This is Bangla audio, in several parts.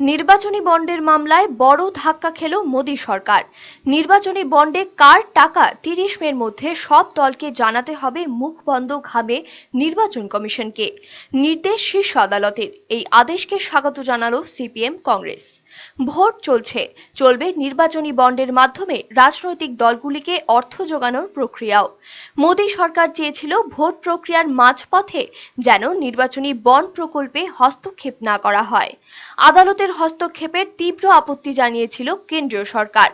নির্বাচনী বন্ডের মামলায় বড় ধাক্কা খেল মোদী সরকার। নির্বাচনী বন্ডে কার টাকা তিরিশ মের মধ্যে সব দলকে জানাতে হবে মুখ বন্ধ ঘাবে নির্বাচন কমিশনকে। নির্দেশ শীর্ষ আদালতের। এই আদেশকে স্বাগত জানালো সিপিএম কংগ্রেস। ভোট চলছে। চলবে নির্বাচনী বন্ডের মাধ্যমে রাজনৈতিক দলগুলিকে অর্থ যোগানোর প্রক্রিয়াও। মোদী সরকার চেয়েছিল ভোট প্রক্রিয়ার মাঝপথে যেন নির্বাচনী বন্ড প্রকল্পে হস্তক্ষেপ না করা হয়। আদালতের হস্তক্ষেপের তীব্র আপত্তি জানিয়েছিল কেন্দ্রীয় সরকার।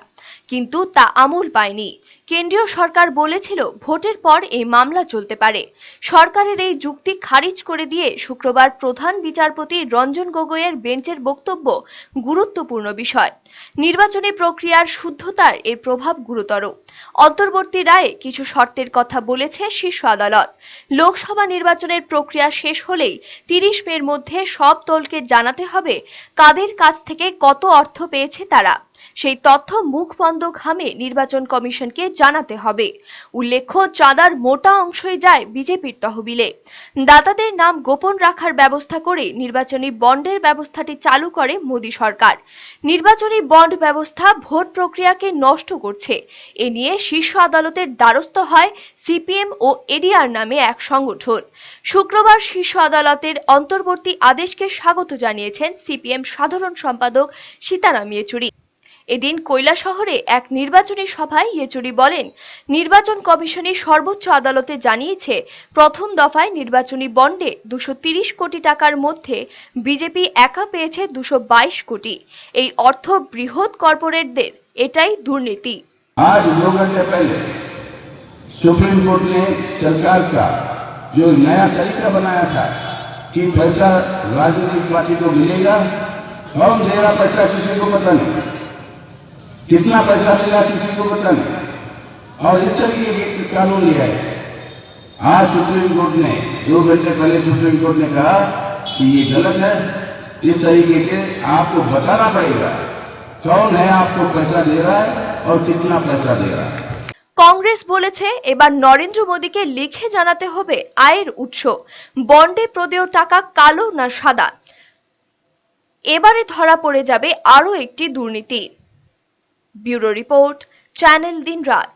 কিন্তু তা আমল পায়নি। কেন্দ্রীয় সরকার বলেছিল ভোটের পর এই মামলা চলতে পারে। সরকারের এই যুক্তি খারিজ করে দিয়ে শুক্রবার প্রধান বিচারপতি রঞ্জন গগৈয়ের বেঞ্চের বক্তব্য গুরুত্বপূর্ণ বিষয়। নির্বাচনী প্রক্রিয়ার শুদ্ধতার এর প্রভাব গুরুতর। অন্তর্বর্তী রায়ে কিছু শর্তের কথা বলেছে শীর্ষ আদালত। লোকসভা নির্বাচনের প্রক্রিয়া শেষ হলেই তিরিশ মের মধ্যে সব দলকে জানাতে হবে কাদের কাছ থেকে কত অর্থ পেয়েছে তারা। সেই তথ্য মুখ বন্ধ ঘামে নির্বাচন কমিশনকে জানাতে হবে। উল্লেখ্য, চাঁদার মোটা অংশই যায় বিজেপির তহবিলে। দাতাদের নাম গোপন রাখার ব্যবস্থা করে নির্বাচনী বন্ডের ব্যবস্থাটি চালু করে মোদী সরকার। নির্বাচনী বন্ড ব্যবস্থা ভোট প্রক্রিয়াকে নষ্ট করছে। এ নিয়ে শীর্ষ আদালতের দ্বারস্থ হয় সিপিএম ও এডিআর নামে এক সংগঠন। শুক্রবার শীর্ষ আদালতের অন্তর্বর্তী আদেশকে স্বাগত জানিয়েছেন সিপিএম সাধারণ সম্পাদক সীতারাম ইয়েচুরি। এদিন শহরে এক নির্বাচনী সভায় ইয়েচুরি বলেন নির্বাচন কমিশনের সর্বোচ্চ আদালতে জানিয়েছে প্রথম দফায় নির্বাচনী বন্ডে দুশো কোটি টাকার মধ্যে বিজেপি একা পেয়েছে দুশো কোটি এই অর্থ বৃহৎ কর্পোরেটদের এটাই দুর্নীতি आज दो घंटे पहले सुप्रीम कोर्ट ने सरकार का जो नया तरीका बनाया था कि पैसा राजनीतिक पार्टी को मिलेगा कौन दे रहा पैसा किसी को पता नहीं कितना पैसा मिला किसी को पता नहीं और इस तरीके की कानून लिया है आज सुप्रीम कोर्ट ने दो घंटे पहले सुप्रीम कोर्ट ने कहा कि ये गलत है इस तरीके के आपको बताना पड़ेगा कौन है आपको पैसा दे रहा है और कितना पैसा दे रहा है কংগ্রেস বলেছে এবার নরেন্দ্র মোদীকে লিখে জানাতে হবে আয়ের উৎস বন্ডে প্রদেয় টাকা কালো না সাদা এবারে ধরা পড়ে যাবে আরও একটি দুর্নীতি ব্যুরো রিপোর্ট চ্যানেল দিন রাত